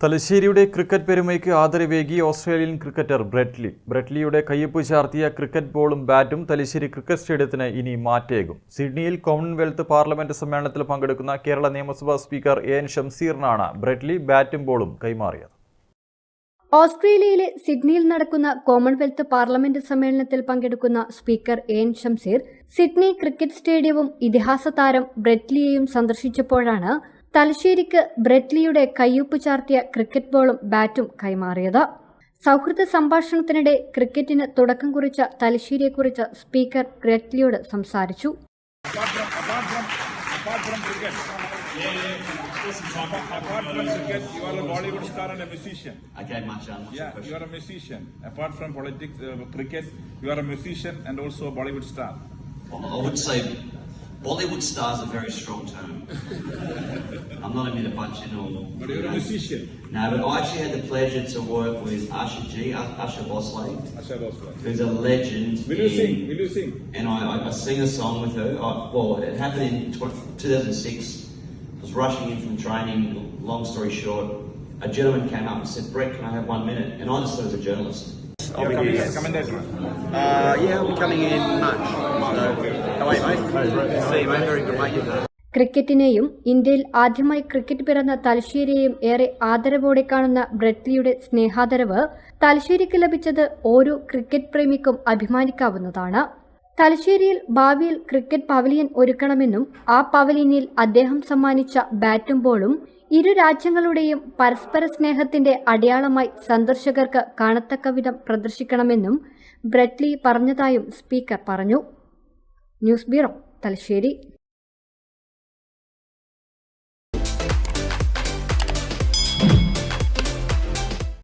തലശ്ശേരിയുടെ cricket പെരുമയ്ക്ക് ആദരവേകി Australian cricketer Brett Lee. ബ്രെഡ്ലിയുടെ കയ്യൊപ്പ് ചാർത്തിയ ക്രിക്കറ്റ് ബോളും ബാറ്റും തലശ്ശേരി ക്രിക്കറ്റ് സ്റ്റേഡിയത്തിന് ഇനി മാറ്റേകും. സിഡ്നിയിൽ കോമൺവെൽത്ത് പാർലമെന്റ് സമ്മേളനത്തിൽ പങ്കെടുക്കുന്ന കേരള നിയമസഭാ സ്പീക്കർ എ എൻ ഷംസീറിനാണ് ബ്രെഡ്ലി ബാറ്റും ബോളും കൈമാറിയത്. ഓസ്ട്രേലിയയിലെ സിഡ്നിയിൽ നടക്കുന്ന കോമൺവെൽത്ത് പാർലമെന്റ് സമ്മേളനത്തിൽ പങ്കെടുക്കുന്ന speaker A N Shamseer Sydney cricket സ്റ്റേഡിയവും ഇതിഹാസ താരം ബ്രെഡ്ലിയെയും സന്ദർശിച്ചപ്പോഴാണ് തലശ്ശേരിക്ക് ബ്രെഡ്ലിയുടെ കയ്യൊപ്പ് ചാർത്തിയ ക്രിക്കറ്റ് ബോളും ബാറ്റും കൈമാറിയത്. സൗഹൃദ സംഭാഷണത്തിനിടെ ക്രിക്കറ്റിന് തുടക്കം കുറിച്ച തലശ്ശേരിയെക്കുറിച്ച് സ്പീക്കർ ബ്രെറ്റ്ലിയോട് സംസാരിച്ചു. Bollywood stars are very strong term. I'm not Amitabh Bachchan or. But you're a musician. No, but I actually had the pleasure to work with Asha G, Asha Bosley, Asha Bhosle. who's a legend. Will you in- sing? Will you sing? And I, I, I sing a song with her. I, well, it happened in 2006. I was rushing in from training. Long story short, a gentleman came up and said, "Brett, can I have one minute?" And I just thought he was a journalist. You're coming as commentator. Uh, yeah, I'll be coming in March. So, how are you, mate? See you, mate. Very good, mate. ക്രിക്കറ്റിനെയും ഇന്ത്യയിൽ ആദ്യമായി cricket പിറന്ന തലശ്ശേരിയെയും ഏറെ ആദരവോടെ കാണുന്ന ബ്രെറ്റ്ലിയുടെ സ്നേഹാദരവ് തലശ്ശേരിക്ക് ലഭിച്ചത് ഓരോ cricket പ്രേമിക്കും അഭിമാനിക്കാവുന്നതാണ്. തലശ്ശേരിയിൽ ഭാവിയിൽ ക്രിക്കറ്റ് പവലിയൻ ഒരുക്കണമെന്നും ആ പവലിയനിൽ അദ്ദേഹം സമ്മാനിച്ച ബാറ്റും ബോളും ഇരു രാജ്യങ്ങളുടെയും പരസ്പര സ്നേഹത്തിന്റെ അടയാളമായി സന്ദർശകർക്ക് കാണത്തക്ക വിധം പ്രദർശിക്കണമെന്നും ബ്രെറ്റ്ലി പറഞ്ഞതായും സ്പീക്കർ പറഞ്ഞു. News bureau Thalassery.